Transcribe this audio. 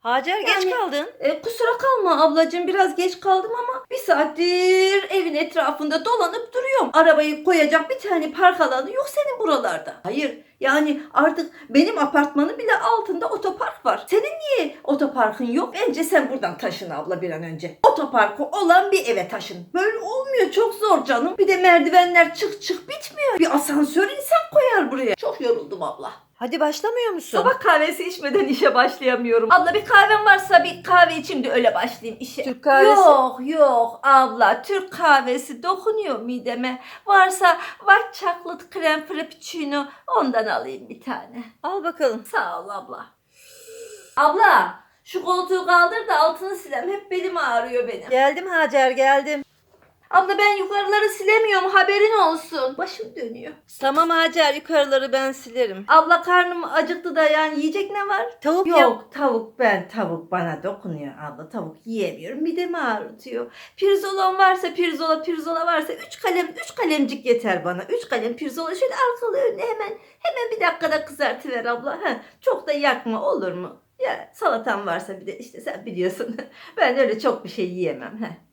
Hacer geç Yani- kaldın. E, kusura kalma ablacığım biraz geç kaldım ama bir saattir evin etrafında dolanıp duruyorum. Arabayı koyacak bir tane park alanı yok senin buralarda. Hayır yani artık benim apartmanın bile altında otopark var. Senin niye otoparkın yok? Bence sen buradan taşın abla bir an önce. Otoparkı olan bir eve taşın. Böyle olmuyor çok zor canım. Bir de merdivenler çık çık bitmiyor. Bir asansör insan koyar buraya. Çok yoruldum abla. Hadi başlamıyor musun? Sabah kahvesi içmeden işe başlayamıyorum. Abla bir kahven varsa bir kahve içeyim de öyle başlayayım işe. Türk kahvesi. Yok yok abla Türk kahvesi dokunuyor mideme. Varsa white chocolate krem frappuccino ondan alayım bir tane. Al bakalım. Sağ ol abla. Abla şu koltuğu kaldır da altını silem. Hep belim ağrıyor benim. Geldim Hacer geldim. Abla ben yukarıları silemiyorum haberin olsun. Başım dönüyor. Tamam Hacer yukarıları ben silerim. Abla karnım acıktı da yani yiyecek ne var? Tavuk Yok yap. tavuk ben tavuk bana dokunuyor abla tavuk yiyemiyorum midemi ağrıtıyor. Pirzolan varsa pirzola pirzola varsa 3 kalem 3 kalemcik yeter bana. 3 kalem pirzola şöyle arkalı önüne hemen hemen bir dakikada kızartıver abla. Heh, çok da yakma olur mu? Ya salatan varsa bir de işte sen biliyorsun. ben öyle çok bir şey yiyemem. Heh.